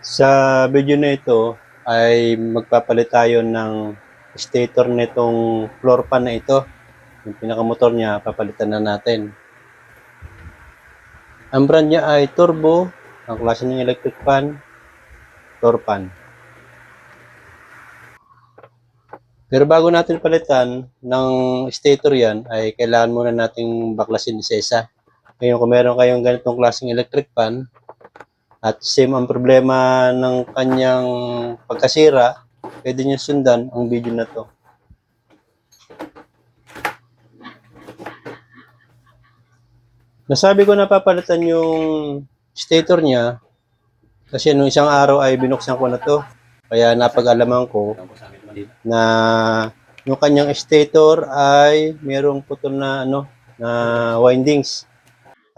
Sa video na ito ay magpapalit tayo ng stator nitong floor pan na ito. Yung pinakamotor niya, papalitan na natin. Ang brand niya ay Turbo, ang klase ng electric fan, floor pan. Pero bago natin palitan ng stator yan, ay kailangan muna nating baklasin isa-isa. Ngayon, kung meron kayong ganitong klaseng electric fan, at same ang problema ng kanyang pagkasira, pwede nyo sundan ang video na to. Nasabi ko na papalitan yung stator niya kasi nung isang araw ay binuksan ko na to. Kaya napag-alaman ko na yung kanyang stator ay merong putol na ano na windings.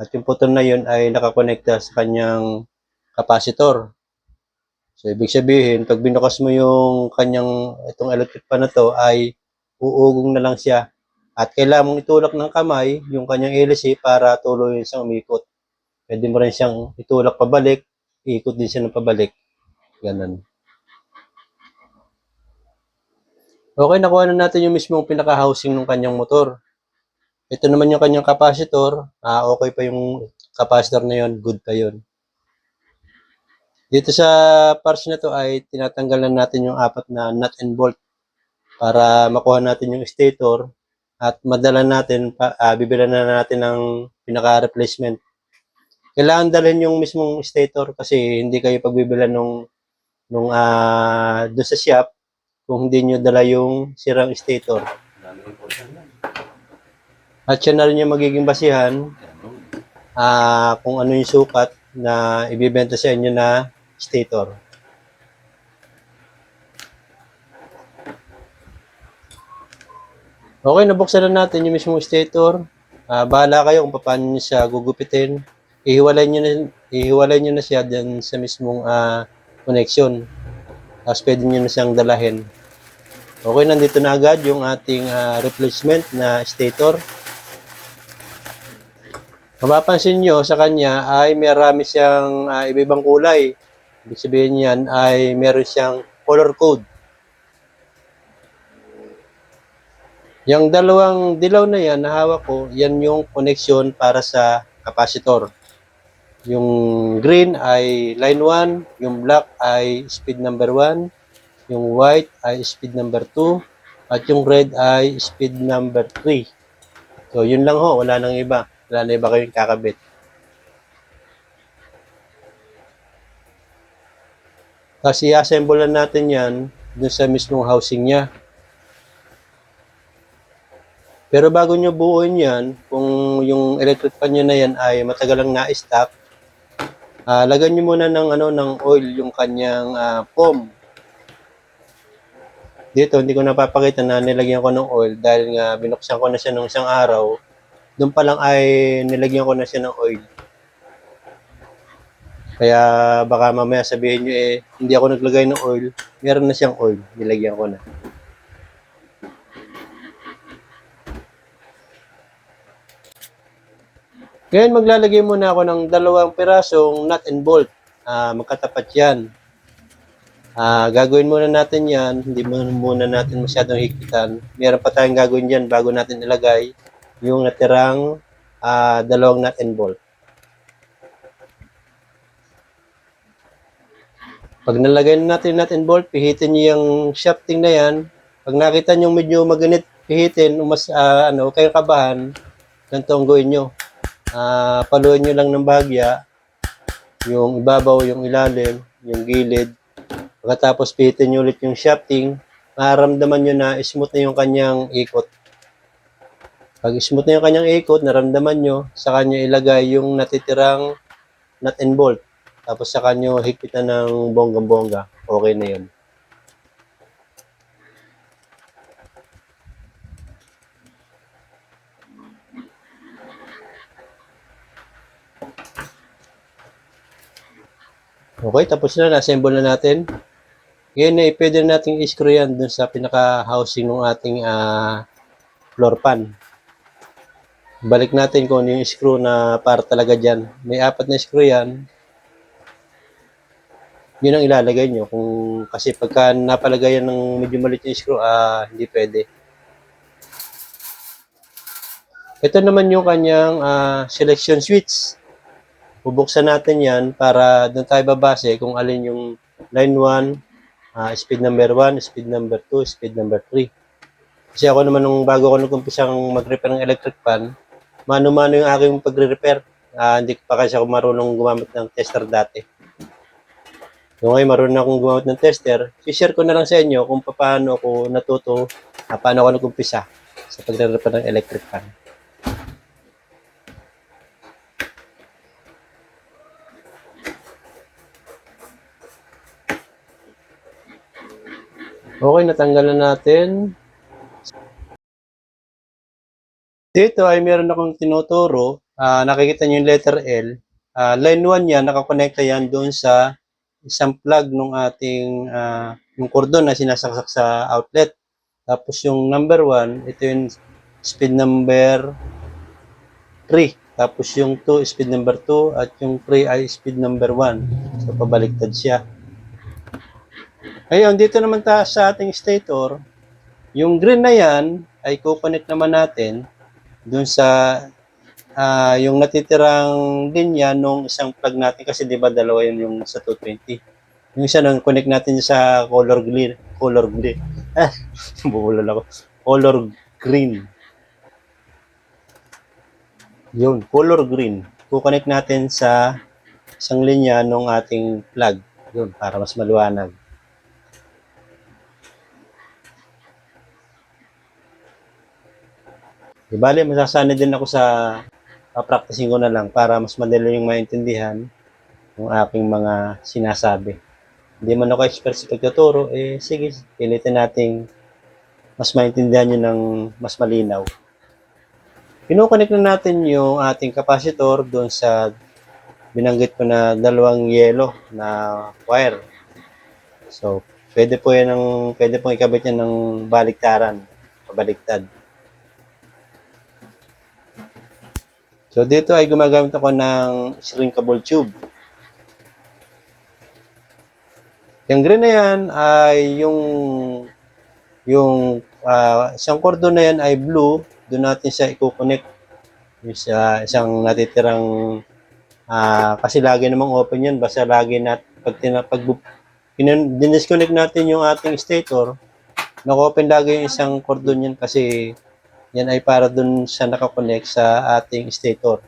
At yung putol na yun ay nakakonekta sa kanyang capacitor. So, ibig sabihin, pag binukas mo yung kanyang, itong electric pan na to, ay uugong na lang siya. At kailangan mong itulak ng kamay yung kanyang LC para tuloy siyang umikot. Pwede mo rin siyang itulak pabalik, ikot din siya ng pabalik. Ganun. Okay, nakuha na natin yung mismong pinaka-housing ng kanyang motor. Ito naman yung kanyang capacitor. Ah, okay pa yung capacitor na yun. Good pa yun. Dito sa parts na to ay tinatanggalan natin yung apat na nut and bolt para makuha natin yung stator at madala natin, pa, ah, bibilan na natin ng pinaka-replacement. Kailangan dalhin yung mismong stator kasi hindi kayo pagbibilan nung, nung ah, doon sa shop kung hindi nyo dala yung sirang stator. At yan na rin yung magiging basihan ah kung ano yung sukat na ibibenta sa inyo na stator. Okay, nabuksan na natin yung mismong stator. Ah, bahala kayo kung paano nyo siya gugupitin. Ihiwalay nyo na, ihiwalay nyo na siya dyan sa mismong ah, connection. Tapos pwede nyo na siyang dalahin. Okay, nandito na agad yung ating ah, replacement na stator. Mapapansin nyo sa kanya ay marami siyang uh, iba-ibang kulay. Ibig sabihin yan ay meron siyang color code. Yung dalawang dilaw na yan na hawak ko, yan yung connection para sa capacitor. Yung green ay line 1, yung black ay speed number 1, yung white ay speed number 2, at yung red ay speed number 3. So, yun lang ho, wala nang iba. Wala na iba kayong kakabit. Kasi i-assemble na natin yan dun sa mismong housing niya. Pero bago nyo buuin yan, kung yung electric fan nyo na yan ay matagal lang na-stock, uh, lagyan nyo muna ng, ano, ng oil yung kanyang uh, foam. Dito, hindi ko napapakita na nilagyan ko ng oil dahil nga binuksan ko na siya nung isang araw. Doon pa lang ay nilagyan ko na siya ng oil. Kaya baka mamaya sabihin nyo eh, hindi ako naglagay ng oil. Meron na siyang oil, nilagyan ko na. Ngayon maglalagay muna ako ng dalawang pirasong nut and bolt. Ah, magkatapat yan. Ah, gagawin muna natin yan. Hindi muna, muna natin masyadong hikitan. Meron pa tayong gagawin dyan bago natin ilagay yung natirang ah, dalawang nut and bolt. Pag nalagay na natin nut and bolt, pihitin niyo yung shafting na yan. Pag nakita niyo medyo maganit, pihitin, umas, ah, ano, kayo kabahan, ganito ang gawin nyo. Ah, paluin nyo lang ng bahagya, yung ibabaw, yung ilalim, yung gilid. Pagkatapos pihitin nyo ulit yung shafting, maramdaman nyo na smooth na yung kanyang ikot. Pag smooth na yung kanyang ikot, naramdaman nyo, sa kanya ilagay yung natitirang nut and bolt. Tapos sa kanya higpitan ng bonggang-bongga. Okay na yun. Okay, tapos na. Na-assemble na natin. Ngayon ay pwede na natin i-screw yan dun sa pinaka-housing ng ating ah, floor pan. Balik natin kung ano yung screw na para talaga dyan. May apat na screw yan. Yun ang ilalagay nyo. Kung, kasi pagka napalagay yan ng medyo maliit yung screw, ah, hindi pwede. Ito naman yung kanyang ah, selection switch. Bubuksan natin yan para doon tayo babase kung alin yung line 1, ah, speed number 1, speed number 2, speed number 3. Kasi ako naman nung bago ako nag-umpisang mag-repair ng electric fan, mano-mano yung aking pagre-repair. Ah, hindi pa kasi ako marunong gumamit ng tester dati. So ngayon marunong akong gumamit ng tester, share ko na lang sa inyo kung paano ako natuto, ah, paano ako nag-umpisa sa pagre-repair ng electric fan. Okay, natanggal na natin. Dito ay meron akong tinuturo. Ah, nakikita niyo yung letter L. Ah, line 1 yan, nakakonekta yan doon sa isang plug ng ating ah, yung cordon na sinasaksak sa outlet. Tapos yung number 1, ito yung speed number 3. Tapos yung 2, speed number 2. At yung 3 ay speed number 1. So, pabaliktad siya. Ngayon, dito naman ta sa ating stator, yung green na yan ay kukonect naman natin dun sa ah, yung natitirang linya nung isang plug natin kasi 'di ba dalawa yun yung sa 220. Yung isa nang connect natin sa color green, color green. Ah, bubulol ako. Color green. Yun, color green. Kukonect natin sa isang linya nung ating plug. Yun, para mas maliwanag. Di bali, masasanay din ako sa papracticing ko na lang para mas madali yung maintindihan yung aking mga sinasabi. Hindi man ako expert sa pagtuturo, eh sige, pilitin nating mas maintindihan nyo ng mas malinaw. Pinukonek na natin yung ating capacitor doon sa binanggit ko na dalawang yellow na wire. So, pwede po yan ng, pwede pong ikabit yan ng baliktaran, pabaliktad. So dito ay gumagamit ako ng shrinkable tube. Yung green na yan ay yung yung ah, isang cordon na yan ay blue. Doon natin siya i-connect. Sa isang natitirang ah, kasi lagi namang open yan. Basta lagi nat pag, tina, pag dinisconnect natin yung ating stator, naka-open lagi yung isang cordon yan kasi yan ay para dun sa nakakonect sa ating stator.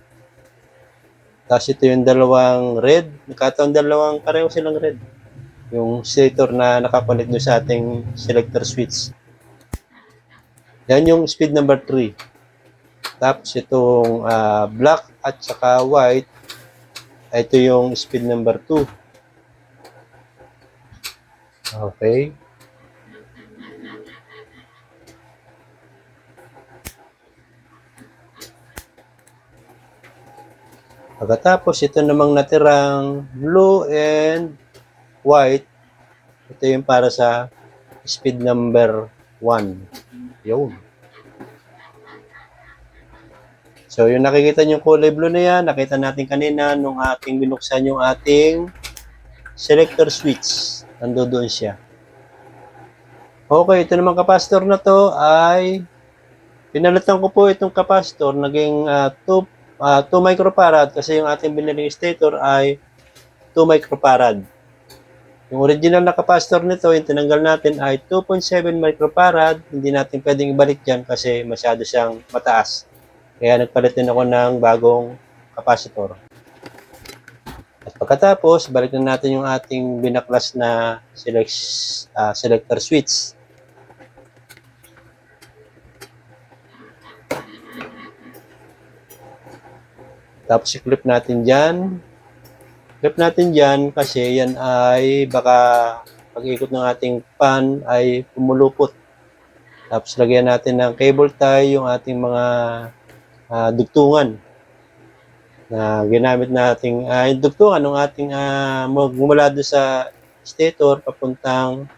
Tapos ito yung dalawang red. Nagkataon dalawang pareho silang red. Yung stator na nakakonect dun sa ating selector switch. Yan yung speed number 3. Tapos itong ah, black at saka white, ito yung speed number 2. Okay. Pagkatapos, ito namang natirang blue and white. Ito yung para sa speed number 1. Yun. So, yung nakikita nyo kulay blue na yan, nakita natin kanina nung ating binuksan yung ating selector switch. Nando doon siya. Okay, ito naman capacitor na to ay pinalitan ko po itong capacitor. Naging 2 uh, 2 microfarad kasi yung ating biniling stator ay 2 microfarad. Yung original na capacitor nito, yung tinanggal natin ay 2.7 microfarad. Hindi natin pwedeng ibalik yan kasi masyado siyang mataas. Kaya nagpalit din ako ng bagong capacitor. At pagkatapos, balik na natin yung ating binaklas na select, ah, selector switch. Tapos i-clip natin dyan. Clip natin dyan kasi yan ay baka pag-ikot ng ating pan ay pumulupot. Tapos lagyan natin ng cable tie yung ating mga ah, dugtungan na ginamit nating uh, yung dugtungan ng ating uh, mula doon sa stator papuntang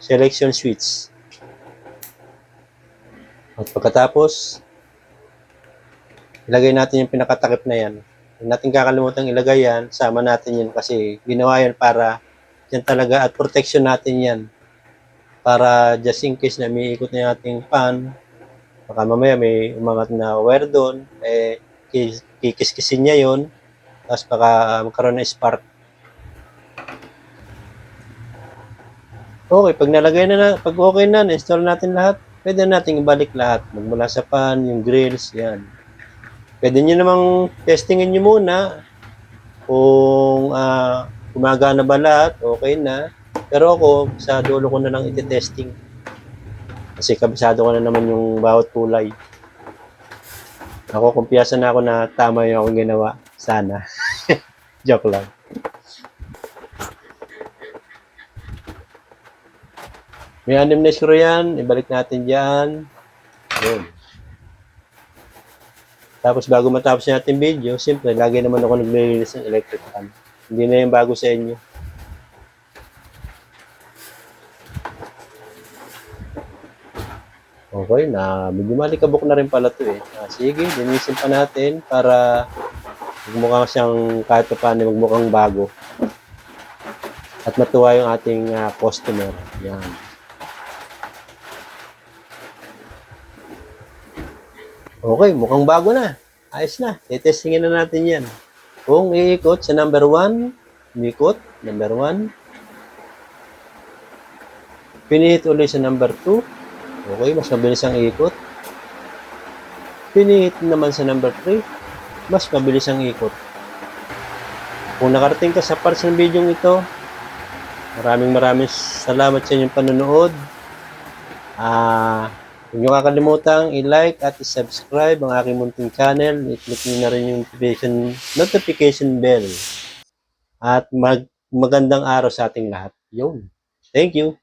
selection switch. At pagkatapos, ilagay natin yung pinakatakip na yan. Huwag natin kakalimutan ilagay yan, sama natin yan kasi ginawa yan para yan talaga at protection natin yan. Para just in case na may ikot na yung ating pan, baka mamaya may umangat na wire doon, eh, kis- kikiskisin niya yon tapos baka magkaroon ng spark. Okay, pag nalagay na, na pag okay na, na-install natin lahat, pwede nating ibalik lahat. Magmula sa pan, yung grills, yan. Pwede nyo namang testingin nyo muna kung ah, gumagana ba lahat, okay na. Pero ako, sa dulo ko na lang iti-testing. Kasi kabisado ko na naman yung bawat kulay. Ako, kumpiyasa na ako na tama yung akong ginawa. Sana. Joke lang. May anim na yan. Ibalik natin dyan. Yun. Tapos bago matapos yung ating video, simple, lagi naman ako naglilinis ng electric fan. Hindi na yung bago sa inyo. Okay, na medyo malikabok na rin pala to eh. Ah, sige, linisin pa natin para magmukhang siyang kahit pa paano magmukhang bago. At matuwa yung ating ah, customer. Yan. Okay, mukhang bago na. Ayos na. Tetestingin na natin yan. Kung iikot sa number 1, umikot, number 1. Pinihit ulit sa number 2. Okay, mas mabilis ang ikot. Pinihit naman sa number 3. Mas mabilis ang ikot. Kung nakarating ka sa parts ng video ito, maraming maraming salamat sa inyong panonood. Ah, Huwag niyo kakalimutan i-like at i-subscribe ang aking munting channel. I-click niyo na rin yung notification, notification bell. At mag magandang araw sa ating lahat. Yun. Thank you.